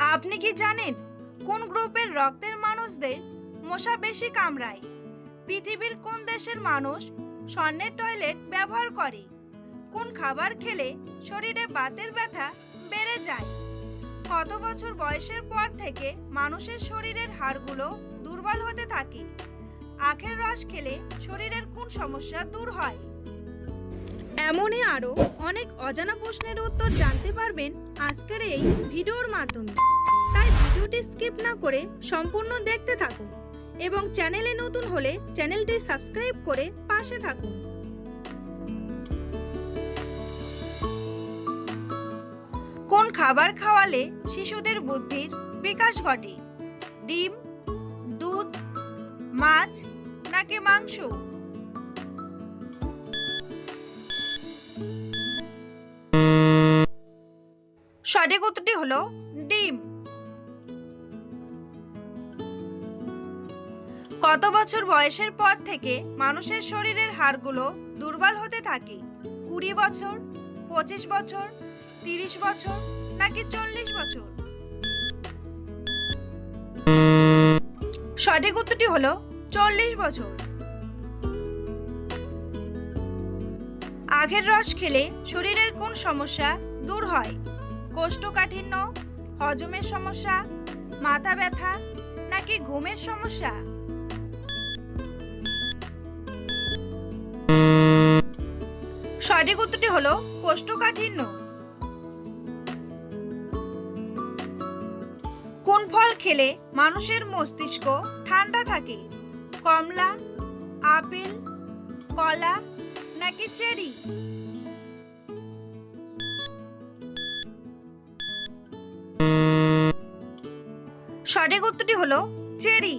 আপনি কি জানেন কোন গ্রুপের রক্তের মানুষদের মশা বেশি কামড়ায়? পৃথিবীর কোন দেশের মানুষ স্বর্ণের টয়লেট ব্যবহার করে? কোন খাবার খেলে শরীরে বাতের ব্যথা বেড়ে যায়? কত বছর বয়সের পর থেকে মানুষের শরীরের হাড়গুলো দুর্বল হতে থাকে? আখের রস খেলে শরীরের কোন সমস্যা দূর হয়? এমনই আরও অনেক অজানা প্রশ্নের উত্তর জানতে পারবেন আজকের এই ভিডিওর মাধ্যমে। তাই ভিডিওটি স্কিপ না করে সম্পূর্ণ দেখতে থাকুন এবং চ্যানেলে নতুন হলে চ্যানেলটি সাবস্ক্রাইব করে পাশে থাকুন। কোন খাবার খাওয়ালে শিশুদের বুদ্ধির বিকাশ ঘটে? ডিম, দুধ, মাছ নাকি মাংস? সঠিক উত্তরটি হলো ডিম। কত বছর বয়সের পর থেকে মানুষের শরীরের হাড়গুলো দুর্বল হতে থাকে? কুড়ি বছর, পঁচিশ বছর, তিরিশ বছর, নাকি চল্লিশ বছর? সঠিক উত্তরটি হলো চল্লিশ বছর। আখের রস খেলে শরীরের কোন সমস্যা দূর হয়? কোষ্ঠকাঠিন্য, হজমের সমস্যা, মাথা ব্যথা নাকি ঘুমের সমস্যা? সঠিক উত্তরটি হলো কোষ্ঠকাঠিন্য। কোন ফল খেলে মানুষের মস্তিষ্ক ঠান্ডা থাকে? কমলা, আপেল, কলা নাকি চেরি? সঠিক উত্তরটি হলো চেরি।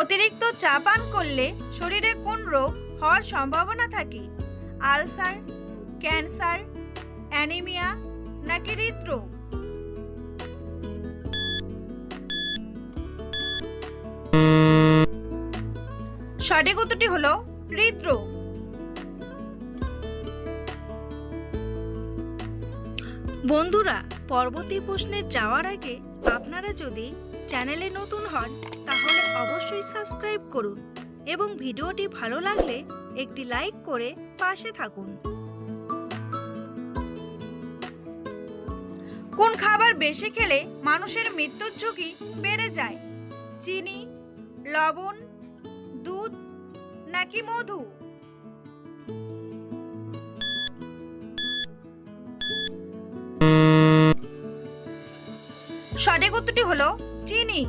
অতিরিক্ত চা পান করলে শরীরে কোন রোগ হওয়ার সম্ভাবনা থাকে? আলসার, ক্যান্সার, অ্যানিমিয়া নাকি হৃদরোগ? সঠিক উত্তরটি হলো হৃদরোগ। বন্ধুরা পরবর্তী প্রশ্নে যাওয়ার আগে আপনারা যদি চ্যানেলে নতুন হন, তাহলে অবশ্যই সাবস্ক্রাইব করুন এবং ভিডিওটি ভালো লাগলে একটি লাইক করে পাশে থাকুন। কোন খাবার বেশি খেলে মানুষের মৃত্যুর ঝুঁকি বেড়ে যায়? চিনি, লবণ, দুধ নাকি মধু? সঠিক উত্তরটি হলো চিনি।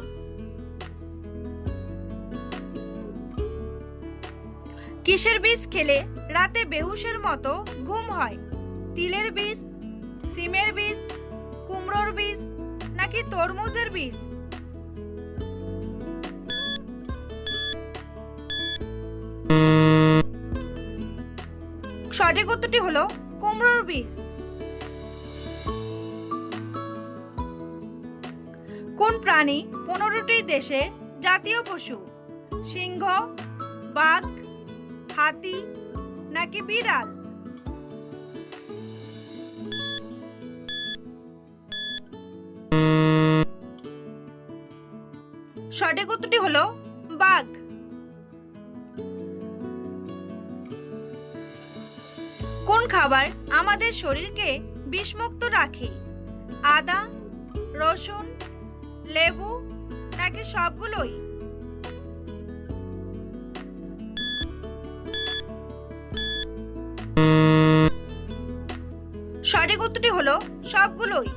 কিসের বীজ খেলে রাতে বেহুশের মতো ঘুম হয়? তিলের বীজ, সিমের বীজ, কুমড়োর বীজ নাকি তরমুজের বীজ? সঠিক উত্তরটি হলো কুমড়োর বীজ। প্রাণী পনেরোটি দেশের জাতীয় পশু। সিংহ, বাঘ, হাতি নাকি বিড়াল? সঠিক উত্তরটি হলো বাঘ। কোন খাবার আমাদের শরীরকে বিষমুক্ত রাখে? আদা, রসুন লেবু নাকি সবগুলোই? সঠিক উত্তরটি হলো সবগুলোই।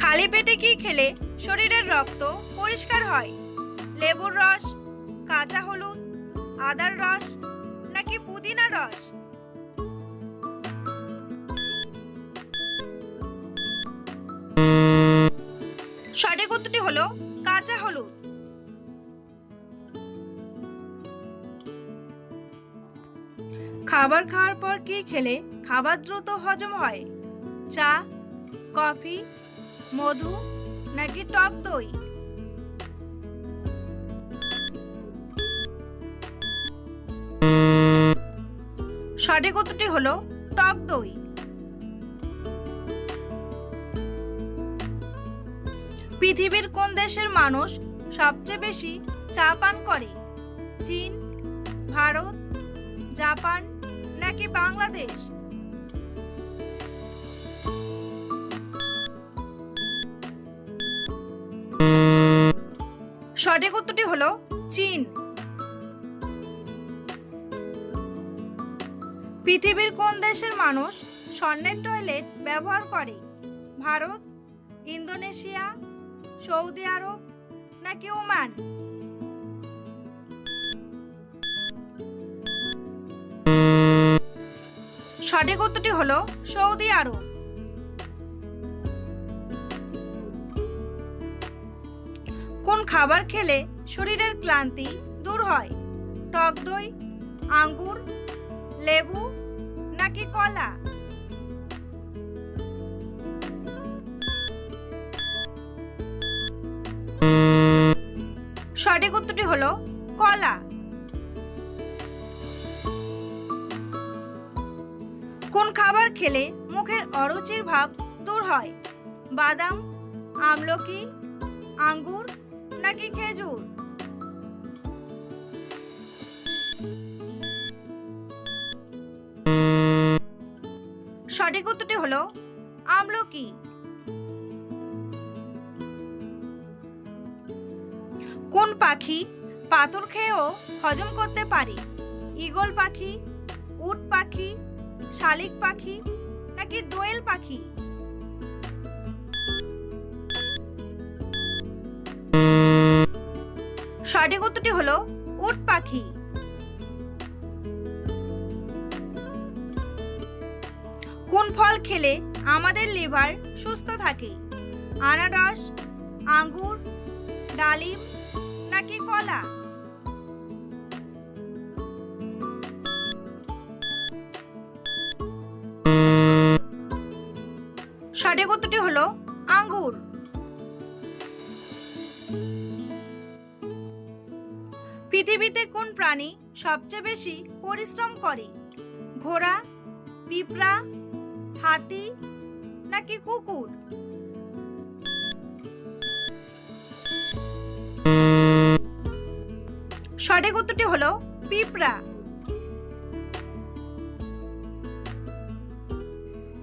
খালি পেটে কি খেলে শরীরের রক্ত পরিষ্কার হয়? লেবুর রস, কাঁচা হলুদ, আদার রস নাকি পুদিনার রস? হলো কাঁচা হলুদ। খাবার খাওয়ার পর কি খেলে খাবার দ্রুত হজম হয়? চা, কফি, মধু নাকি টক দই? সঠিক উত্তরটি হলো টক দই। পৃথিবীর কোন দেশের মানুষ সবচেয়ে বেশি চা পান করে? চীন, ভারত, জাপান নাকি বাংলাদেশ? সঠিক উত্তরটি হলো চীন। পৃথিবীর কোন দেশের মানুষ স্বর্ণের টয়লেট ব্যবহার করে? ভারত, ইন্দোনেশিয়া সৌদি আরব নাকি ওমান? সঠিক উত্তরটি হলো সৌদি আরব। কোন খাবার খেলে শরীরের ক্লান্তি দূর হয়? টক দই, আঙ্গুর, লেবু নাকি কলা? সঠিক উত্তরটি হলো কলা। কোন খাবার খেলে মুখের অরুচির ভাব দূর হয়? বাদাম, আমলকি, আঙ্গুর নাকি খেজুর? সঠিক উত্তরটি হলো আমলকি। কোন পাখি পাথর খেয়েও হজম করতে পারে? ঈগল পাখি, উট পাখি, শালিক পাখি নাকি দোয়েল পাখি? সঠিক উত্তরটি হলো উট পাখি। কোন ফল খেলে আমাদের লিভার সুস্থ থাকে? আনারস, আঙ্গুর, ডালিম নাকি কলা? সঠিক উত্তরটি হলো আঙ্গুর। পৃথিবীতে কোন প্রাণী সবচেয়ে বেশি পরিশ্রম করে? ঘোড়া, পিঁপড়া, হাতি নাকি কুকুর? সঠিক উত্তরটি হলো পিঁপড়া।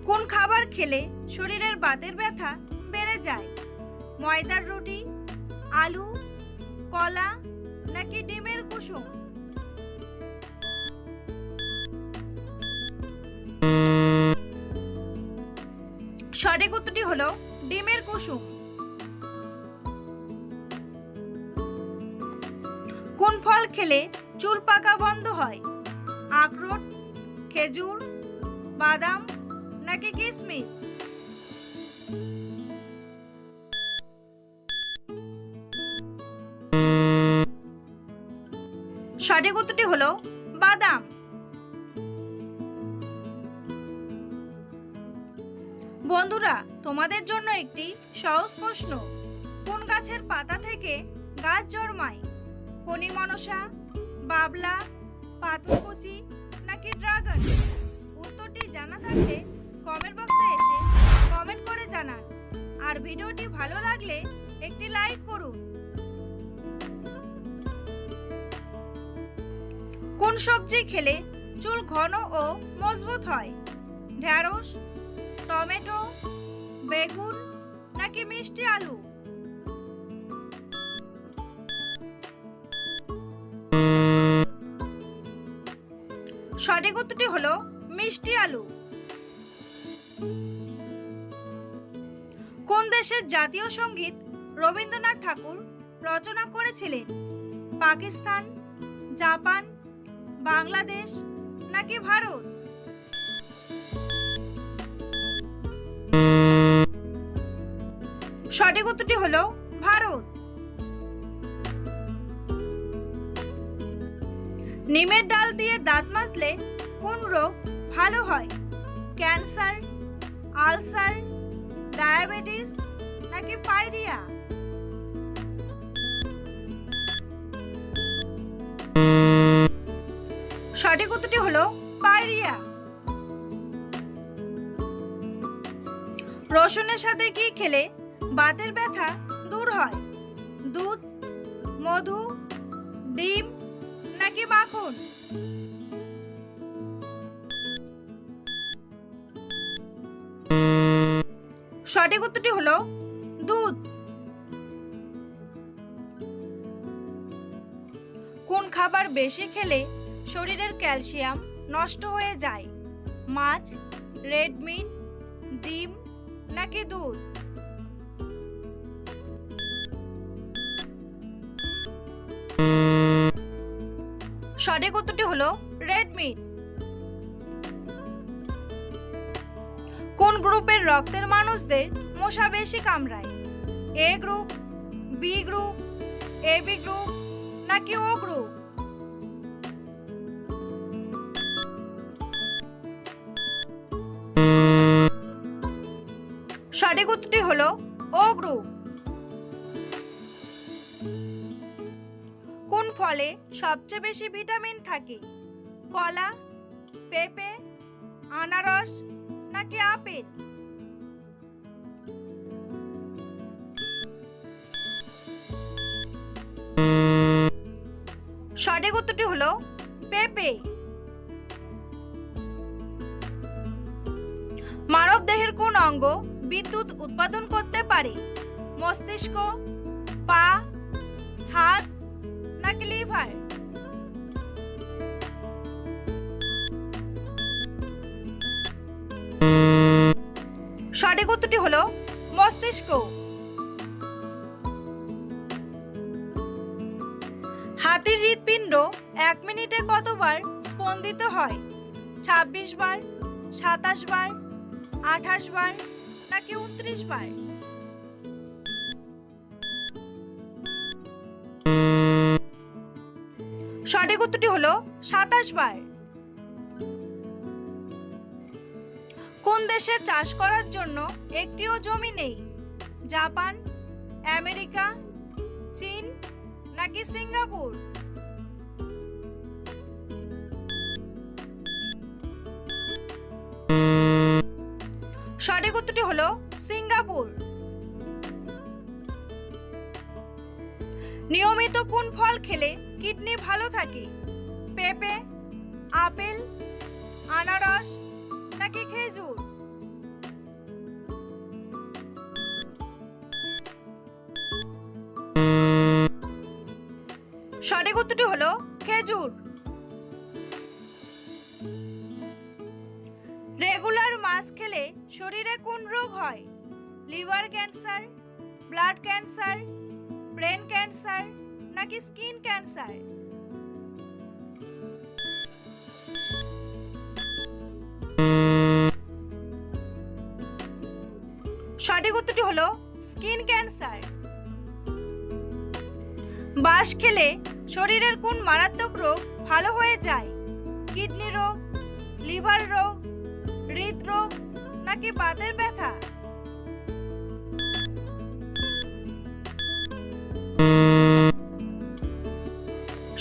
কোন খাবার খেলে শরীরের বাতের ব্যথা বেড়ে যায়? ময়দার রুটি, আলু, কলা নাকি ডিমের কুসুম? সঠিক উত্তরটি হলো ডিমের কুসুম। খেলে চুল পাকা বন্ধ হয়। আখরোট, খেজুর, বাদাম নাকি কিশমিশ সঠিক উত্তরটি হলো বাদাম। বন্ধুরা, তোমাদের জন্য একটি সহজ প্রশ্ন। কোন গাছের পাতা থেকে গাছ জন্মায়? ফণি মনসা, বাবলা, পাথরকুচি নাকি ড্রাগন? উত্তরটি জানা থাকলে কমেন্ট বক্সে এসে কমেন্ট করে জানান। আর ভিডিওটি ভালো লাগলে একটি লাইক করুন। কোন সবজি খেলে চুল ঘন ও মজবুত হয়? ঢ্যাঁড়স টমেটো, বেগুন নাকি মিষ্টি আলু? সঠিক উত্তরটি হলো মিষ্টি আলু। কোন দেশের জাতীয় সংগীত রবীন্দ্রনাথ ঠাকুর রচনা করেছিলেন? পাকিস্তান, জাপান, বাংলাদেশ নাকি ভারত? সঠিক উত্তরটি হলো নিমের ডাল দিয়ে দাঁত মাজলে কোন রোগ ভালো হয়? ক্যান্সার, আলসার, ডায়াবেটিস নাকি পাইরিয়া সঠিক উত্তরটি হলো পাইরিয়া রসুনের সাথে কি খেলে বাতের ব্যথা দূর হয়? দুধ, মধু, ডিম নাকি মাখন। সঠিক উত্তরটি হলো দুধ। কোন খাবার বেশি খেলে শরীরের ক্যালসিয়াম নষ্ট হয়ে যায়? মাছ, রেড মিট ডিম নাকি দুধ? সঠিক উত্তরটি হলো রেডমি। কোন গ্রুপের রক্তের মানুষদের মশা বেশি কামড়ায়? A group, B group, A B group, নাকি ও গ্রুপ? সঠিক উত্তরটি হলো ও গ্রুপ। ফলে সবচেয়ে বেশি ভিটামিন থাকে। কলা, পেঁপে, আনারস নাকি আপেল? সঠিক উত্তরটি হলো পেঁপে। মানব দেহের কোন অঙ্গ বিদ্যুৎ উৎপাদন করতে পারে? মস্তিষ্ক, পা, হাত নাকি লিভার সঠিক উত্তরটি হলো মস্তিষ্ক। হাতির হৃৎপিণ্ড এক মিনিটে কতবার স্পন্দিত হয়? ছাব্বিশ বার, সাতাশ বার, আঠাশ বার নাকি উনত্রিশ বার? সঠিক উত্তরটি হলো সাতাশ বার। কোন দেশে চাষ করার জন্য একটিও জমি নেই? জাপান, আমেরিকা, চীন নাকি সিঙ্গাপুর? সঠিক উত্তরটি হলো সিঙ্গাপুর। নিয়মিত কোন ফল খেলে কিডনি ভালো থাকে? পেঁপে, আপেল, আনারস নাকি খেজুর? সঠিক উত্তরটি হলো খেজুর। রেগুলার মাছ খেলে শরীরে কোন রোগ হয়? Liver cancer, blood cancer, brain cancer নাকি স্কিন ক্যান্সার। সঠিক উত্তরটি হলো স্কিন ক্যান্সার। বাঁশ খেলে শরীরের কোন মারাত্মক রোগ ভালো হয়ে যায়? কিডনি রোগ, লিভার রোগ, হৃদরোগ, নাকি বাতের ব্যথা?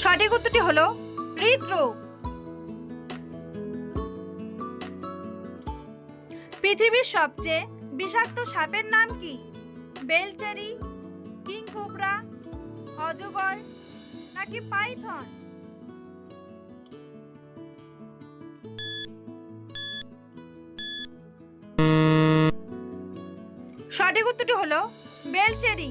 সঠিক উত্তরটি হলো হৃদরোগ পৃথিবীর সবচেয়ে বিষাক্ত সাপের নাম কি? বেলচেরি, কিং কোবরা, অজগর নাকি পাইথন? সঠিক উত্তরটি হলো বেলচেরি।